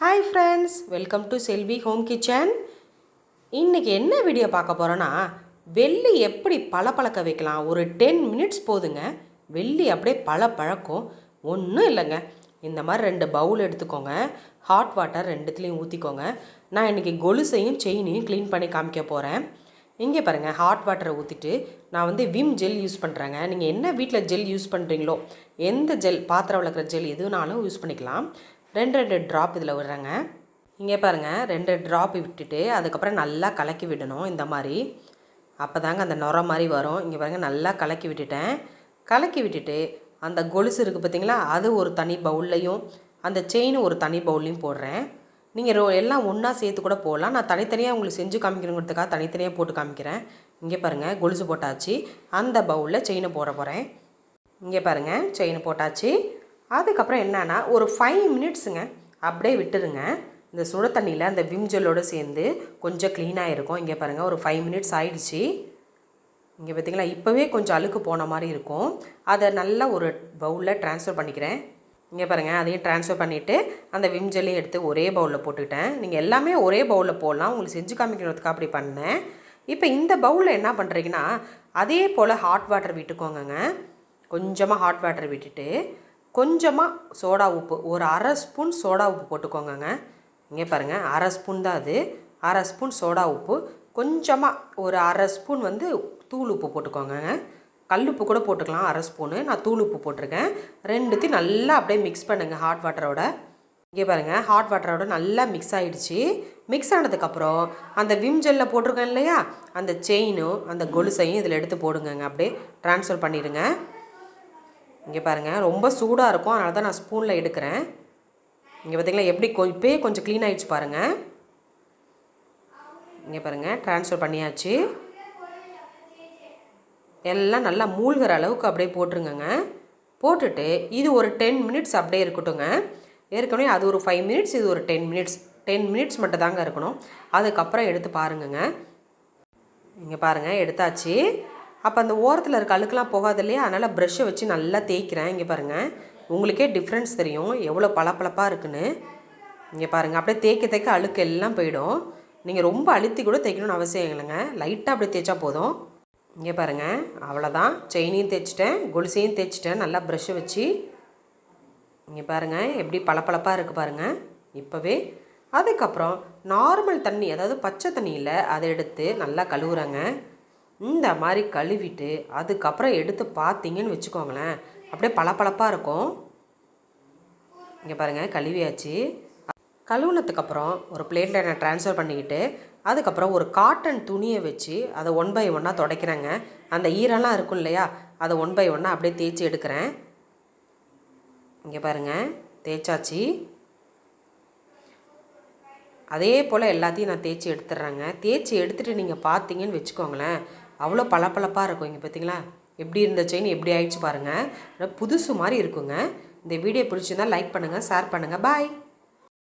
Hi friends welcome to Selvi home kitchen இன்றைக்கி என்ன video பார்க்க போகிறோன்னா வெள்ளி எப்படி பளபளக்க வைக்கலாம்? ஒரு டென் மினிட்ஸ் போதுங்க. வெள்ளி அப்படியே பல ஒன்றும் இல்லைங்க. இந்த மாதிரி ரெண்டு பவுல் எடுத்துக்கோங்க. ஹாட் வாட்டர் ரெண்டுத்துலேயும் ஊற்றிக்கோங்க நான் இன்றைக்கி கொலுசையும் செயினையும் க்ளீன் பண்ணி காமிக்க போகிறேன் இங்கே பாருங்கள் ஹாட் வாட்டரை ஊற்றிட்டு நான் வந்து விம் ஜெல் யூஸ் பண்ணுறேங்க நீங்கள் என்ன வீட்டில் ஜெல் யூஸ் பண்ணுறீங்களோ எந்த ஜெல் பாத்திரம் விளக்குற ஜெல் எதுனாலும் யூஸ் பண்ணிக்கலாம். ரெண்டு ரெண்டு ட்ராப் இதில் விடுறேங்க. இங்கே பாருங்கள் ரெண்டு ட்ராப் விட்டுட்டு அதுக்கப்புறம் நல்லா கலக்கி விடணும் இந்த மாதிரி. அப்போ தாங்க அந்த நுர மாதிரி வரும். இங்கே பாருங்கள் நல்லா கலக்கி விட்டுட்டேன். கலக்கி விட்டுட்டு அந்த கொலுசு இருக்குது பார்த்திங்களா அது ஒரு தனி பவுல்லையும் அந்த செயின் ஒரு தனி பவுல்லையும் போடுறேன். நீங்கள் ரோ எல்லாம் ஒன்றா சேர்த்து கூட போடலாம். நான் தனித்தனியாக உங்களுக்கு செஞ்சு காமிக்கணுங்கிறதுக்காக தனித்தனியாக போட்டு காமிக்கிறேன். இங்கே பாருங்கள் கொலுசு போட்டாச்சு. அந்த பவுலில் செயினை போட போகிறேன் இங்கே பாருங்கள் செயின் போட்டாச்சு. அதுக்கப்புறம் என்னென்னா ஒரு ஃபைவ் மினிட்ஸுங்க அப்படியே விட்டுருங்க. இந்த சுட தண்ணியில் அந்த விம் ஜெல்லோடு சேர்ந்து கொஞ்சம் க்ளீனாக இருக்கும் இங்கே பாருங்கள் ஒரு ஃபைவ் மினிட்ஸ் ஆயிடுச்சு. இங்கே பார்த்தீங்களா இப்போவே கொஞ்சம் அழுக்கு போன மாதிரி இருக்கும். அதை நல்லா ஒரு பவுலில் ட்ரான்ஸ்ஃபர் பண்ணிக்கிறேன். இங்கே பாருங்கள் அதையும் ட்ரான்ஸ்ஃபர் பண்ணிவிட்டு அந்த விம் ஜெல்லையும் எடுத்து ஒரே பவுலில் போட்டுக்கிட்டேன். நீங்கள் எல்லாமே ஒரே பவுலில் போடலாம். உங்களுக்கு செஞ்சு காமிக்கிறதுக்கு அப்படி பண்ணேன். இப்போ இந்த பவுலில் என்ன பண்ணுறீங்கன்னா அதே போல் ஹாட் வாட்டர் விட்டுக்கோங்கங்க. கொஞ்சமாக ஹாட் வாட்டர் விட்டுட்டு கொஞ்சமாக சோடா உப்பு ஒரு அரை ஸ்பூன் சோடா உப்பு போட்டுக்கோங்கங்க. இங்கே பாருங்கள் அரை ஸ்பூன் தான் அது. அரை ஸ்பூன் சோடா உப்பு. கொஞ்சமாக ஒரு அரை ஸ்பூன் வந்து தூள் உப்பு போட்டுக்கோங்கங்க. கல் உப்பு கூட போட்டுக்கலாம் அரை ஸ்பூனு. நான் தூள் உப்பு போட்டிருக்கேன். ரெண்டுத்தையும் நல்லா அப்படியே மிக்ஸ் பண்ணுங்கள் ஹாட் வாட்டரோட இங்கே பாருங்கள் ஹாட் வாட்டரோட நல்லா மிக்ஸ் ஆகிடுச்சு மிக்ஸ் ஆனதுக்கப்புறம் அந்த விம் ஜெல்லில் போட்டிருக்கேன் இல்லையா? அந்த செயினும் அந்த கொலுசையும் இதில் எடுத்து போடுங்கங்க. அப்படியே ட்ரான்ஸ்ஃபர் பண்ணிடுங்க. இங்கே பாருங்கள் ரொம்ப சூடாக இருக்கும். அதனால தான் நான் ஸ்பூனில் எடுக்கிறேன். இங்கே பார்த்தீங்களா எப்படி கொ இப்போயே கொஞ்சம் க்ளீன் ஆகிடுச்சு பாருங்கள் இங்கே பாருங்கள் ட்ரான்ஸ்ஃபர் பண்ணியாச்சு. எல்லாம் நல்லா மூழ்கிற அளவுக்கு அப்படியே போட்டுருங்கங்க. போட்டுட்டு இது ஒரு டென் மினிட்ஸ் அப்படியே இருக்கட்டுங்க. ஏற்கனவே அது ஒரு ஃபைவ் மினிட்ஸ் இது ஒரு டென் மினிட்ஸ் டென் மினிட்ஸ் மட்டும் தாங்க இருக்கணும். அதுக்கப்புறம் எடுத்து பாருங்கங்க. இங்கே பாருங்கள் எடுத்தாச்சு. அப்போ அந்த ஓரத்தில் இருக்க அழுக்கெல்லாம் போகாது இல்லையா? அதனால் ப்ரெஷ்ஷை வச்சு நல்லா தேய்க்கிறேன். இங்கே பாருங்கள் உங்களுக்கே டிஃப்ரென்ஸ் தெரியும். எவ்வளோ பளபளப்பாக இருக்குன்னு. இங்கே பாருங்கள் அப்படியே தேய்க்க தேய்க்க அழுக்கு எல்லாம் போயிடும். நீங்கள் ரொம்ப அழுத்தி கூட தேய்க்கணும்னு அவசியம் இல்லைங்க. லைட்டாக அப்படியே தேய்ச்சா போதும். இங்கே பாருங்கள் அவ்வளோதான் செயினையும் தேய்ச்சிட்டேன். கொலுசையும் தேய்ச்சிட்டேன். நல்லா ப்ரெஷ்ஷை வச்சு. இங்கே பாருங்கள் எப்படி பளபளப்பாக இருக்குது பாருங்கள் இப்போவே. அதுக்கப்புறம் நார்மல் தண்ணி அதாவது பச்சை தண்ணியில் அதை எடுத்து நல்லா கழுவுறாங்க. இந்த மாதிரி கழுவிட்டு அதுக்கப்புறம் எடுத்து பார்த்தீங்கன்னு வச்சுக்கோங்களேன். அப்படியே பளபளப்பாக இருக்கும். இங்கே பாருங்கள் கழுவியாச்சு. கழுவுனதுக்கப்புறம் ஒரு பிளேட்டில் நான் ட்ரான்ஸ்ஃபர் பண்ணிக்கிட்டு அதுக்கப்புறம் ஒரு காட்டன் துணியை வச்சு அதை ஒன் பை ஒன்னாக துடைக்கிறேங்க. அந்த ஈரெல்லாம் இருக்கும் இல்லையா? அதை ஒன் பை ஒன்னாக அப்படியே தேய்ச்சி எடுக்கிறேன். இங்கே பாருங்கள் தேய்ச்சாச்சு. அதே போல் எல்லாத்தையும் நான் தேய்ச்சி எடுத்துட்றேங்க. தேய்ச்சி எடுத்துகிட்டு நீங்கள் பார்த்தீங்கன்னு வச்சுக்கோங்களேன். அவ்வளோ பளபளப்பாக இருக்கும். இங்கே பார்த்தீங்களா எப்படி இருந்த செயின் எப்படி ஆயிடுச்சு பாருங்கள் புதுசு மாதிரி இருக்குங்க. இந்த வீடியோ பிடிச்சிருந்தா லைக் பண்ணுங்கள் ஷேர் பண்ணுங்கள் பாய்